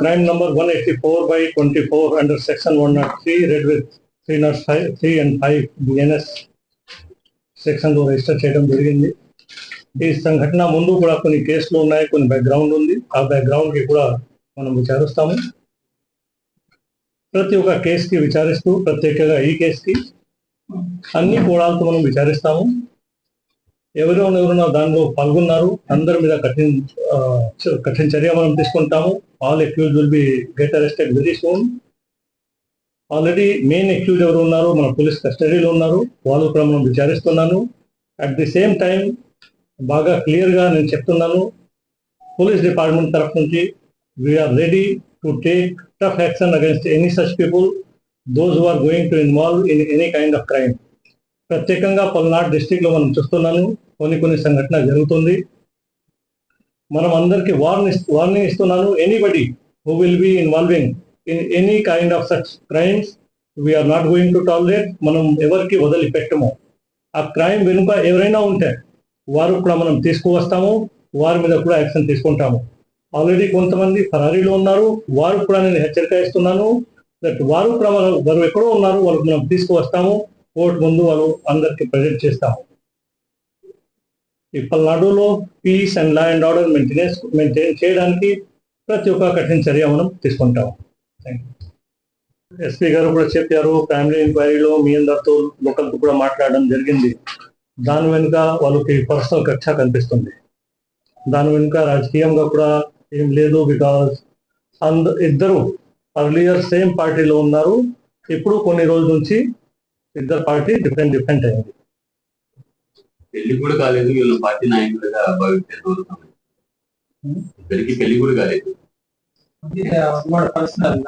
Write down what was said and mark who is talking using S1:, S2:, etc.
S1: crime number one eighty-four by twenty-four under section one not three, read with three not five, three and five BNS సెక్షన్లో register చేయడం జరిగింది. ఈ సంఘటన ముందు కూడా కొన్ని కేసులు ఉన్నాయి కొన్ని బ్యాక్గ్రౌండ్ ఉంది. ఆ బ్యాక్గ్రౌండ్కి కూడా మనం విచారిస్తాము. ప్రతి ఒక్క కేసుకి విచారిస్తూ ప్రత్యేకంగా ఈ కేసుకి అన్ని కోణాలతో మనం విచారిస్తాము. ఎవరెవరు ఎవరున్నా దానిలో పాల్గొన్నారు అందరి మీద కఠిన కఠిన చర్య మనం తీసుకుంటాము. All accuse will be get arrested very soon already main accuse ఎవరు ఉన్నారు మన పోలీస్ కస్టడీలో ఉన్నారు. వాళ్ళు కూడా మనం విచారిస్తున్నాను. అట్ ది సేమ్ టైం బాగా క్లియర్గా నేను చెప్తున్నాను. పోలీస్ డిపార్ట్మెంట్ తరఫు నుంచి we are ready to take tough action against any such people those who are going to involve in any kind of crime ప్రత్యేకంగా పల్నాడు డిస్టిక్లో మనం చూస్తున్నాను కొన్ని కొన్ని సంఘటన జరుగుతుంది. మనం అందరికి వార్నింగ్ వార్నింగ్ ఇస్తున్నాను. Anybody who will be involving in any kind of such crimes we are not going to tolerate మనం ఎవరికి వదిలిపెట్టము. ఆ క్రైమ్ వెనుక ఎవరైనా ఉంటే వారు కూడా మనం తీసుకువస్తాము. వారి మీద కూడా యాక్షన్ తీసుకుంటాము. ఆల్రెడీ కొంతమంది ఫరారీలో ఉన్నారు. వారు కూడా నేను హెచ్చరిక ఇస్తున్నాను. దట్ వారు కూడా మనం వారు ఎక్కడో ఉన్నారు. వాళ్ళకి మనం తీసుకువస్తాము. కోర్టు ముందు వాళ్ళు అందరికి ప్రజెంట్ చేస్తాము. ఈ పల్నాడులో peace and law and order maintenance maintain చేయడానికి ప్రతి ఒక్క కఠిన చర్య మనం తీసుకుంటాము. ఎస్పీ గారు కూడా చెప్పారు ఫ్యామిలీ ఎంక్వైరీలో మీ అందరితో లోకల్తో కూడా మాట్లాడడం జరిగింది. దాని వెనుక వాళ్ళకి పర్సనల్ కక్ష కనిపిస్తుంది. దాని వెనుక రాజకీయంగా కూడా ఏం లేదు బికాస్ అంద ఇద్దరు అర్లియర్ సేమ్ పార్టీలో ఉన్నారు. ఇప్పుడు కొన్ని రోజుల నుంచి ఇద్దరు పార్టీ డిఫరెంట్ డిఫరెంట్ అయింది.
S2: పెళ్ళి కూడా కాలేదు వీళ్ళు పార్టీ నాయకులుగా భావించారు ఇద్దరికి పెళ్ళి కూడా కాలేదు.
S3: పర్సనల్